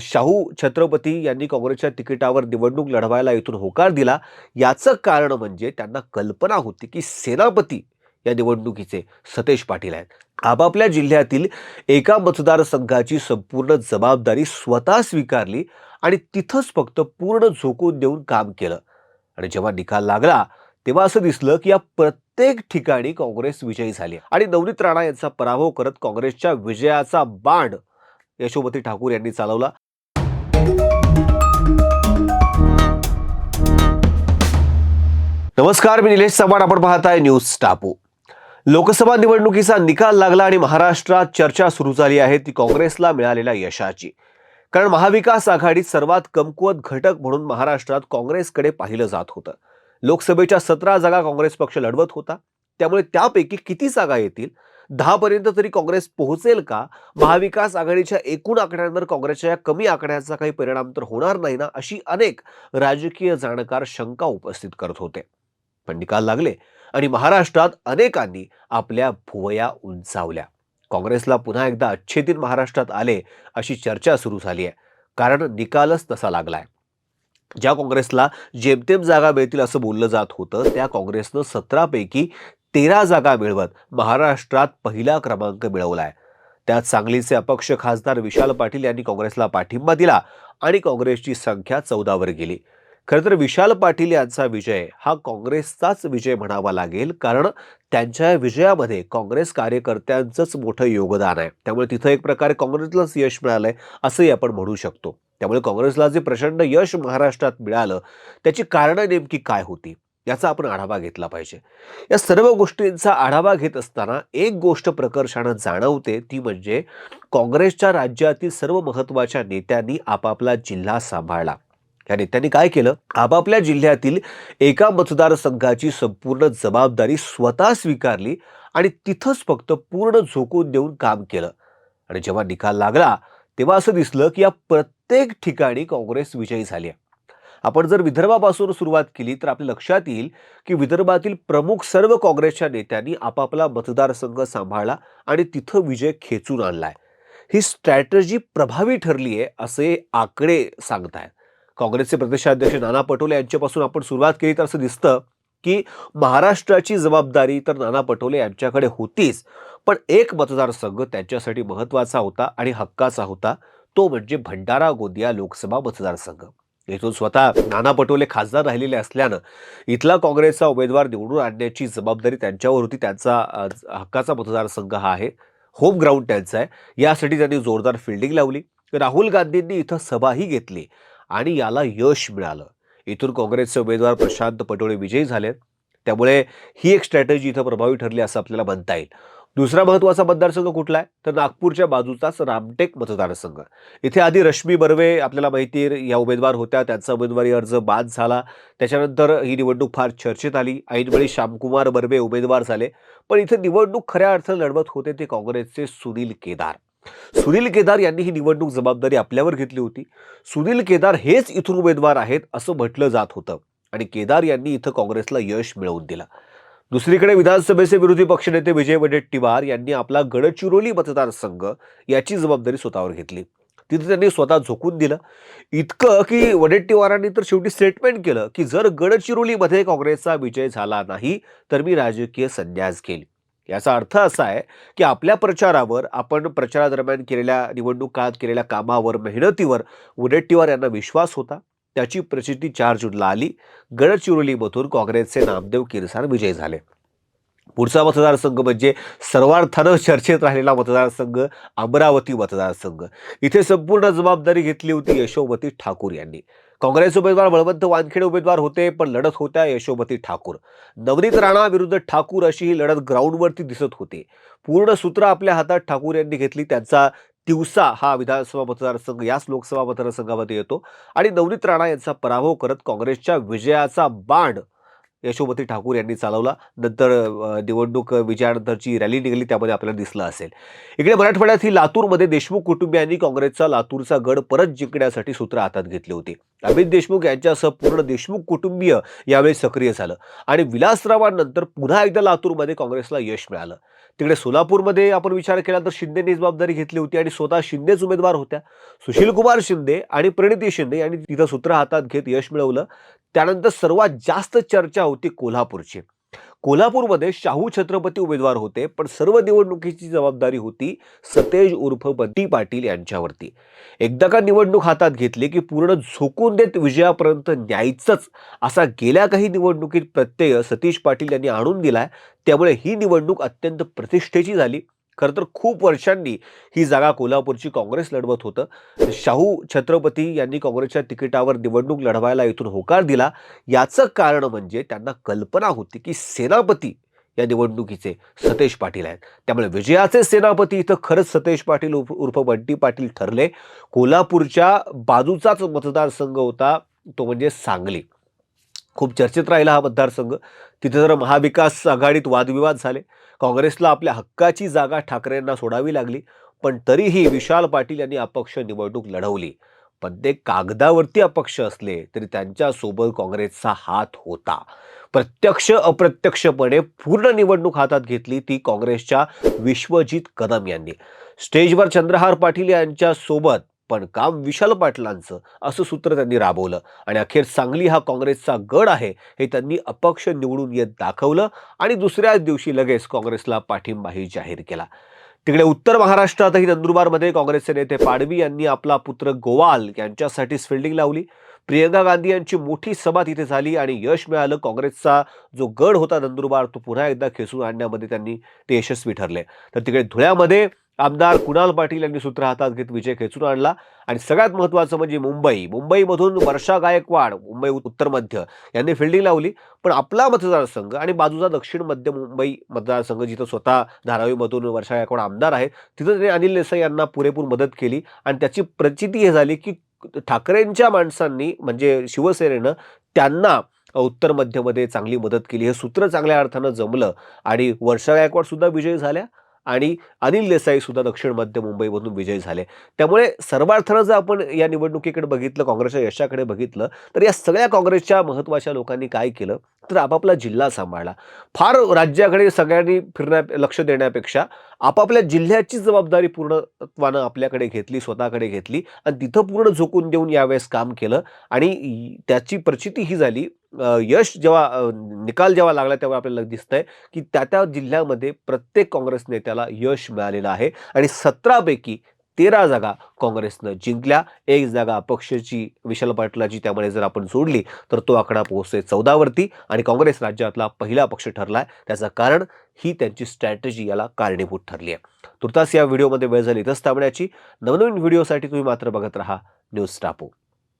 शाहू छत्रपती यांनी काँग्रेसच्या तिकिटावर निवडणूक लढवायला इथून होकार दिला. याचं कारण म्हणजे त्यांना कल्पना होती की सेनापती या निवडणुकीचे सतेज पाटील आहेत. आपापल्या जिल्ह्यातील एका मतदारसंघाची संपूर्ण जबाबदारी स्वतः स्वीकारली आणि तिथंच फक्त पूर्ण झोकून देऊन काम केलं. आणि जेव्हा निकाल लागला तेव्हा असं दिसलं की या प्रत्येक ठिकाणी काँग्रेस विजयी झाली. आणि नवनीत राणा यांचा पराभव करत काँग्रेसच्या विजयाचा बाण यशोमती ठाकूर यांनी चालवला. नमस्कार मी निलेश चव्हाण. आपण पाहताय न्यूज टापू. लोकसभा निवडणुकीचा निकाल लागला आणि महाराष्ट्रात चर्चा सुरू झाली आहे. ती काँग्रेसला मिळालेल्या यशाची. कारण महाविकास आघाडीत सर्वात कमकुवत घटक म्हणून महाराष्ट्रात काँग्रेसकडे पाहिलं जात होतं. लोकसभेच्या सतरा जागा काँग्रेस पक्ष लढवत होता. त्यामुळे त्यापैकी किती जागा येतील? दहापर्यंत तरी काँग्रेस पोहोचेल का? महाविकास आघाडीच्या एकूण आकड्यांवर काँग्रेसच्या या कमी आकड्याचा काही परिणाम तर होणार नाही ना अशी अनेक राजकीय जाणकार शंका उपस्थित करत होते. पण निकाल लागले आणि महाराष्ट्रात अनेकांनी आपल्या भुवया उंचावल्या. काँग्रेसला पुन्हा एकदा अच्छे दिन महाराष्ट्रात आले अशी चर्चा सुरू झाली आहे. कारण निकालच तसा लागलाय. ज्या काँग्रेसला जेमतेम जागा मिळतील असं बोललं जात होतं त्या काँग्रेसनं सतरापैकी तेरा जागा मिळवत महाराष्ट्रात पहिला क्रमांक मिळवलाय. त्यात सांगलीचे अपक्ष खासदार विशाल पाटील यांनी काँग्रेसला पाठिंबा दिला आणि काँग्रेसची संख्या चौदावर गेली. खरं तर विशाल पाटील यांचा विजय हा काँग्रेसचाच विजय म्हणावा लागेल कारण त्यांच्या विजयामध्ये काँग्रेस कार्यकर्त्यांचंच मोठं योगदान आहे. त्यामुळे तिथं एक प्रकारे काँग्रेसलाच यश मिळालंय असंही आपण म्हणू शकतो. त्यामुळे काँग्रेसला जे प्रचंड यश महाराष्ट्रात मिळालं त्याची कारणं नेमकी काय होती याचा आपण आढावा घेतला पाहिजे. या सर्व गोष्टींचा आढावा घेत असताना एक गोष्ट प्रकर्षानं जाणवते ती म्हणजे काँग्रेसच्या राज्यातील सर्व महत्त्वाच्या नेत्यांनी आपापला जिल्हा सांभाळला. या नेत्यांनी काय केलं? आपापल्या जिल्ह्यातील एका मतदारसंघाची संपूर्ण जबाबदारी स्वतः स्वीकारली आणि तिथंच फक्त पूर्ण झोकून देऊन काम केलं. आणि जेव्हा निकाल लागला तेव्हा असं दिसलं की या प्रत्येक ठिकाणी काँग्रेस विजयी झाली आहे. आपण जर विदर्भापासून सुरुवात केली तर आपल्या लक्षात येईल की विदर्भातील प्रमुख सर्व काँग्रेसच्या नेत्यांनी आपापला मतदारसंघ सांभाळला आणि तिथं विजय खेचून आणलाय. ही स्ट्रॅटजी प्रभावी ठरली आहे असे आकडे सांगतायत. काँग्रेसचे प्रदेशाध्यक्ष नाना पटोले यांच्यापासून आपण सुरुवात केली तर असं दिसतं की महाराष्ट्राची जबाबदारी तर नाना पटोले यांच्याकडे होतीच पण एक मतदारसंघ त्यांच्यासाठी महत्त्वाचा होता आणि हक्काचा होता तो म्हणजे भंडारा गोंदिया लोकसभा मतदारसंघ. इथून स्वतः नाना पटोले खासदार राहिलेले असल्यानं इथला काँग्रेसचा उमेदवार निवडून आणण्याची जबाबदारी त्यांच्यावर होती त्यांचा हक्काचा मतदारसंघ हा आहे होम ग्राउंड त्यांचा आहे यासाठी त्यांनी जोरदार फिल्डिंग लावली. राहुल गांधींनी इथं सभाही घेतली. आणि याला यश मिळालं. इथून काँग्रेसचे उमेदवार प्रशांत पटोळे विजयी झाले त्यामुळे ही एक स्ट्रॅटेजी इथं प्रभावी ठरली असं आपल्याला म्हणता येईल. दुसरा महत्त्वाचा मतदारसंघ कुठला आहे? तर नागपूरच्या बाजूचाच रामटेक मतदारसंघ. इथे आधी रश्मी बर्वे आपल्याला माहिती या उमेदवार होत्या. त्यांचा उमेदवारी अर्ज बाद झाला. त्याच्यानंतर ही निवडणूक फार चर्चेत आली. ऐनवेळी श्यामकुमार बर्वे उमेदवार झाले. पण इथे निवडणूक खऱ्या अर्थानं लढवत होते ते काँग्रेसचे सुनील केदार. सुनील केदार यांनी ही निवडणूक जबाबदारी आपल्यावर घेतली होती. सुनील केदार हेच इथून उमेदवार आहेत असं म्हटलं जात होतं आणि केदार यांनी इथं काँग्रेसला यश मिळवून दिलं. दुसरीकडे विधानसभेचे विरोधी पक्षनेते विजय वडेट्टीवार यांनी आपला गडचिरोली मतदारसंघ याची जबाबदारी स्वतःवर घेतली. तिथे त्यांनी स्वतः झोकून दिलं. इतकं की वडेट्टीवारांनी तर शेवटी स्टेटमेंट केलं की जर गडचिरोलीमध्ये काँग्रेसचा विजय झाला नाही तर मी राजकीय संन्यास घेईल. याचा अर्थ असा आहे की आपल्या प्रचारावर आपण प्रचारादरम्यान केलेल्या निवडणूक काळात केलेल्या कामावर मेहनतीवर वडेट्टीवार यांना विश्वास होता. त्याची प्रचिती चार जूनला आली. गडचिरोलीमधून काँग्रेसचे नामदेव किरसार विजयी झाले. पुढचा मतदारसंघ म्हणजे सर्वार्थानं चर्चेत राहिलेला मतदारसंघ अमरावती मतदारसंघ. इथे संपूर्ण जबाबदारी घेतली होती यशोमती ठाकूर यांनी. काँग्रेस उमेदवार बळवंत वानखेडे उमेदवार होते पण लढत होत्या यशोमती ठाकूर. नवनीत राणा विरुद्ध ठाकूर अशी ही लढत ग्राउंडवरती दिसत होती. पूर्ण सूत्र आपल्या हातात ठाकूर यांनी घेतली त्यांचा तिवसा हा विधानसभा मतदारसंघ याच लोकसभा मतदारसंघामध्ये येतो. आणि नवनीत राणा यांचा पराभव करत काँग्रेसच्या विजयाचा बाण यशोमती ठाकूर यांनी चालवला. नंतर निवडणूक विजयानंतरची रॅली निघाली त्यामध्ये आपल्याला दिसलं असेल. इकडे मराठवाड्यात ही लातूरमध्ये देशमुख कुटुंबियांनी काँग्रेसचा लातूरचा गड परत जिंकण्यासाठी सूत्र हातात घेतली होती. अमित देशमुख यांच्यासह पूर्ण देशमुख कुटुंबीय यावेळी सक्रिय झालं. आणि विलासरावांनंतर पुन्हा एकदा लातूरमध्ये काँग्रेसला यश मिळालं. तिकडे सोलापूरमध्ये आपण विचार केला तर शिंदेनी जबाबदारी घेतली होती आणि स्वतः शिंदेच उमेदवार होत्या. सुशीलकुमार शिंदे आणि प्रणिती शिंदे यांनी तिथं सूत्र हातात घेत यश मिळवलं. त्यानंतर सर्वात जास्त चर्चा होती कोल्हापूरची. कोल्हापूरमध्ये शाहू छत्रपती उमेदवार होते पण सर्व निवडणुकीची जबाबदारी होती सतेज उर्फ बंटी पाटील यांच्यावरती. एकदा का निवडणूक हातात घेतली की पूर्ण झोकून देत विजयापर्यंत न्यायचंच असा गेल्या काही निवडणुकीत प्रत्यय सतीश पाटील यांनी आणून दिलाय त्यामुळे ही निवडणूक अत्यंत प्रतिष्ठेची झाली. खरं तर खूप वर्षांनी ही जागा कोल्हापूरची काँग्रेस लढवत होतं. शाहू छत्रपती यांनी काँग्रेसच्या तिकिटावर निवडणूक लढवायला इथून होकार दिला. याचं कारण म्हणजे त्यांना कल्पना होती की सेनापती या निवडणुकीचे सतेज पाटील आहेत. त्यामुळे विजयाचे सेनापती इथं खरंच सतेज पाटील उर्फ उर्फ बंटी पाटील ठरले. कोल्हापूरच्या बाजूचाच मतदारसंघ होता तो म्हणजे सांगली. खूप चर्चेत राहिला हा मतदारसंघ. तिथे जर महाविकास आघाडीत वादविवाद झाले काँग्रेसला आपल्या हक्काची जागा ठाकरेंना सोडावी लागली पण तरीही विशाल पाटील यांनी अपक्ष निवडणूक लढवली. पण ते कागदावरती अपक्ष असले तरी त्यांच्यासोबत काँग्रेसचा हात होता. प्रत्यक्ष अप्रत्यक्षपणे पूर्ण निवडणूक हातात घेतली ती काँग्रेसच्या विश्वजित कदम यांनी. स्टेजवर चंद्रहार पाटील यांच्यासोबत पण काम विशाल पाटलांचं? असं सूत्र त्यांनी राबवलं. आणि अखेर सांगली हा काँग्रेसचा गड आहे हे त्यांनी अपक्ष निवडून येत दाखवलं आणि दुसऱ्याच दिवशी लगेच काँग्रेसला पाठिंबाही जाहीर केला. तिकडे उत्तर महाराष्ट्रातही नंदुरबारमध्ये काँग्रेसचे नेते पाडवी यांनी आपला पुत्र गोवाल यांच्यासाठीच फिल्डिंग लावली. प्रियंका गांधी यांची मोठी सभा तिथे झाली आणि यश मिळालं. काँग्रेसचा जो गड होता नंदुरबार तो पुन्हा एकदा खेचून आणण्यामध्ये त्यांनी ते यशस्वी ठरले. तर तिकडे धुळ्यामध्ये आमदार कुणाल पाटील यांनी सूत्र हातात घेत विजय खेचून आणला. आणि सगळ्यात महत्त्वाचं म्हणजे मुंबई. मुंबईमधून वर्षा गायकवाड मुंबई उत्तर मध्य यांनी फिल्डिंग लावली. पण आपला मतदारसंघ आणि बाजूचा दक्षिण मध्य मुंबई मतदारसंघ जिथं स्वतः धारावीमधून वर्षा गायकवाड आमदार आहे तिथं त्यांनी अनिल देसाई यांना पुरेपूर मदत केली. आणि त्याची प्रचिती हे झाली की ठाकरेंच्या माणसांनी म्हणजे शिवसेनेनं त्यांना उत्तर मध्यमध्ये चांगली मदत केली. हे सूत्र चांगल्या अर्थानं जमलं. आणि वर्षा गायकवाड सुद्धा विजयी झाल्या. आणि अनिल देसाई सुद्धा दक्षिण मध्य मुंबईमधून विजयी झाले. त्यामुळे सर्वार्थानं जर आपण या निवडणुकीकडे बघितलं काँग्रेसच्या यशाकडे बघितलं तर या सगळ्या काँग्रेसच्या महत्त्वाच्या लोकांनी काय केलं? तर आपापला जिल्हा सांभाळला. फार राज्याकडे सगळ्यांनी फिरण्या लक्ष देण्यापेक्षा आपापल्या जिल्ह्याची जबाबदारी पूर्णत्वानं आपल्याकडे घेतली स्वतःकडे घेतली आणि तिथं पूर्ण झोकून देऊन यावेळेस काम केलं आणि त्याची प्रचिती ही झाली. यश जेव्हा निकाल जेव्हा लागला तेव्हा आपल्याला दिसतंय की त्या त्या जिल्ह्यामध्ये प्रत्येक काँग्रेस नेत्याला यश मिळालेलं आहे आणि सतरापैकी तेरा जागा काँग्रेसनं जिंकल्या. एक जागा अपक्षची विशाल पाटलाची त्यामुळे जर आपण जोडली तर तो आकडा पोहोचतोय चौदावरती आणि काँग्रेस राज्यातला पहिला पक्ष ठरला आहे त्याचं कारण ही त्यांची स्ट्रॅटेजी याला कारणीभूत ठरली आहे. तुर्तास या व्हिडिओमध्ये वेळ झाली इथंच थांबण्याची. नवनवीन व्हिडिओसाठी तुम्ही मात्र बघत राहा न्यूज टापू.